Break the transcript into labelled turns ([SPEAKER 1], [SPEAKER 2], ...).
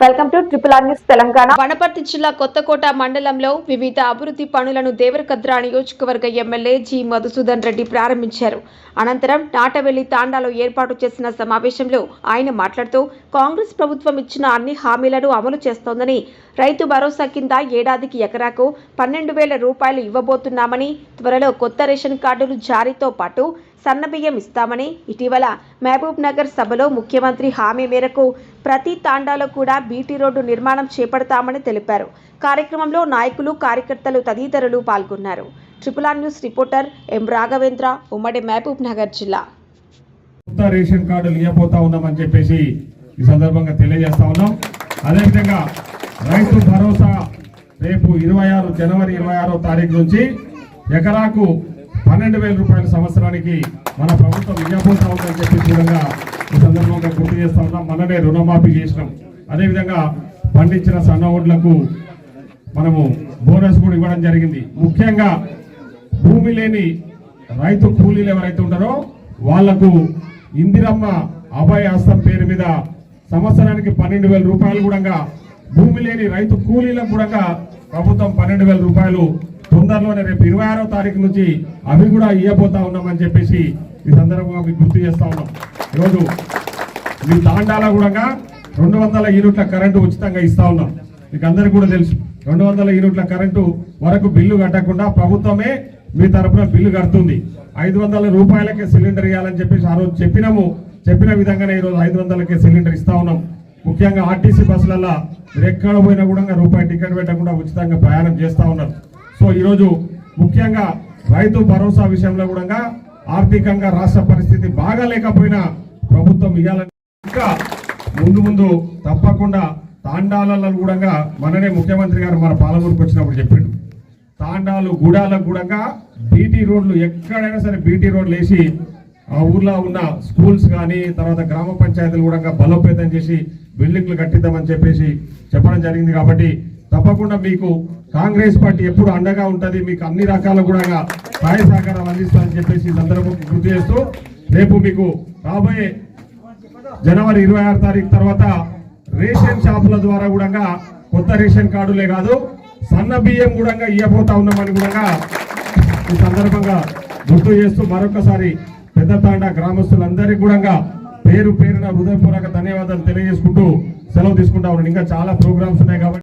[SPEAKER 1] Welcome to triple R news Telangana.
[SPEAKER 2] Wanaparthy జిల్లా కొత్తకోట మండలంలో వివిధ అభివృద్ధి పనులను దేవరకద్ర నియోజకవర్గ ఎమ్మెల్యే జి మధుసూదన్ రెడ్డి ప్రారంభించారు. అనంతరం నాటవెల్లి తాండాలో ఏర్పాటు చేసిన సమావేశంలో ఆయన మాట్లాడుతూ కాంగ్రెస్ ప్రభుత్వం ఇచ్చిన అన్ని హామీలను అమలు చేస్తోందని రైతు భరోసా కింద ఏడాదికి ఎకరాకు పన్నెండు వేల రూపాయలు ఇవ్వబోతున్నామని త్వరలో కొత్త రేషన్ కార్డులు జారీతో పాటు సన్నబియ్యం ఇస్తామని ఇటీవల మహబూబ్ నగర్ సభలో ముఖ్యమంత్రి హామీ మేరకు ప్రతి తాండాలో కూడా బీటీ రోడ్డు నిర్మాణం చేపడతామని తెలిపారు. కార్యక్రమంలో నాయకులు కార్యకర్తలు తదితరులు పాల్గొన్నారు. Triple R news reporter M Raghavendra ఉమ్మడి మహబూబ్ నగర్ జిల్లా.
[SPEAKER 3] రేషన్ కార్డులు ఇవ్వబోతా ఉన్నామని చెప్పేసి ఈ సందర్భంగా తెలియజేస్తా ఉన్నాం. అదేవిధంగా రైతు భరోసా రేపు ఇరవై ఆరు జనవరి ఇరవై ఆరో తారీఖు నుంచి ఎకరాకు పన్నెండు వేల రూపాయల సంవత్సరానికి మన ప్రభుత్వం ఇవ్వబోతా ఉందని చెప్పి కూడా ఈ సందర్భంగా గుర్తు చేస్తా ఉన్నాం. మననే రుణమాఫీ చేసినాం. అదేవిధంగా పండించిన సన్న ఓడ్లకు మనము బోనస్ కూడా ఇవ్వడం జరిగింది. ముఖ్యంగా భూమి లేని రైతు కూలీలు ఎవరైతే ఉంటారో వాళ్ళకు ఇందిరమ్మ అభయ హస్తం పేరు మీద సంవత్సరానికి పన్నెండు వేల రూపాయలు కూడా భూమి లేని రైతు కూలీలకు కూడా ప్రభుత్వం పన్నెండు వేల రూపాయలు తొందరలోనే రేపు ఇరవై ఆరో తారీఖు నుంచి అవి కూడా ఇవ్వబోతా ఉన్నామని చెప్పేసి ఈ సందర్భంగా మీకు గుర్తు చేస్తా ఉన్నాం. ఈరోజు మీ తాండాల కూడా రెండు వందల యూనిట్ల కరెంటు ఉచితంగా ఇస్తా ఉన్నాం. మీకు అందరికీ కూడా తెలుసు. రెండు వందల యూనిట్ల కరెంటు వరకు బిల్లు కట్టకుండా ప్రభుత్వమే మీ తరపున బిల్లు కడుతుంది. ఐదు వందల రూపాయలకే సిలిండర్ ఇవ్వాలని చెప్పేసి ఆ రోజు చెప్పినాము. చెప్పిన విధంగానే ఈరోజు ఐదు వందలకే సిలిండర్ ఇస్తా ఉన్నాం. ముఖ్యంగా ఆర్టీసీ బస్సులలో మీరు ఎక్కడ పోయినా కూడా రూపాయి టికెట్ పెట్టకుండా ఉచితంగా ప్రయాణం చేస్తూ ఉన్నారు. సో ఈరోజు ముఖ్యంగా రైతు భరోసా విషయంలో కూడా ఆర్థికంగా రాష్ట్ర పరిస్థితి బాగా లేకపోయినా ప్రభుత్వం ఇవ్వాలని ఇంకా ముందు ముందు తప్పకుండా తాండాలలో కూడా మననే ముఖ్యమంత్రి గారు మన పాలమూరుకు వచ్చినప్పుడు చెప్పిండు. తాండాలు గూడాలకు కూడా బీటీ రోడ్లు ఎక్కడైనా సరే బీటీ రోడ్లు వేసి ఆ ఊర్లో ఉన్న స్కూల్స్ కానీ తర్వాత గ్రామ పంచాయతీలు కూడా బలోపేతం చేసి బిల్డింగ్లు కట్టిద్దామని చెప్పేసి చెప్పడం జరిగింది కాబట్టి తప్పకుండా మీకు కాంగ్రెస్ పార్టీ ఎప్పుడు అండగా ఉంటుంది మీకు అన్ని రకాల కూడా సహాయ సహకారం అందిస్తారని చెప్పేసి సందర్భం గుర్తు చేస్తూ రేపు మీకు రాబోయే జనవరి ఇరవై ఆరు తారీఖు తర్వాత రేషన్ షాపుల ద్వారా కూడా కొత్త రేషన్ కార్డులే కాదు సన్న బియ్యం కూడా ఇవ్వబోతా ఉన్నామని కూడా ఈ సందర్భంగా గుర్తు చేస్తూ మరొకసారి పెద్దతాండ గ్రామస్తులందరికీ కూడా పేరు పేరున హృదయపూర్వక ధన్యవాదాలు తెలియజేసుకుంటూ సెలవు తీసుకుంటా ఉన్నాను. ఇంకా చాలా ప్రోగ్రామ్స్ ఉన్నాయి కాబట్టి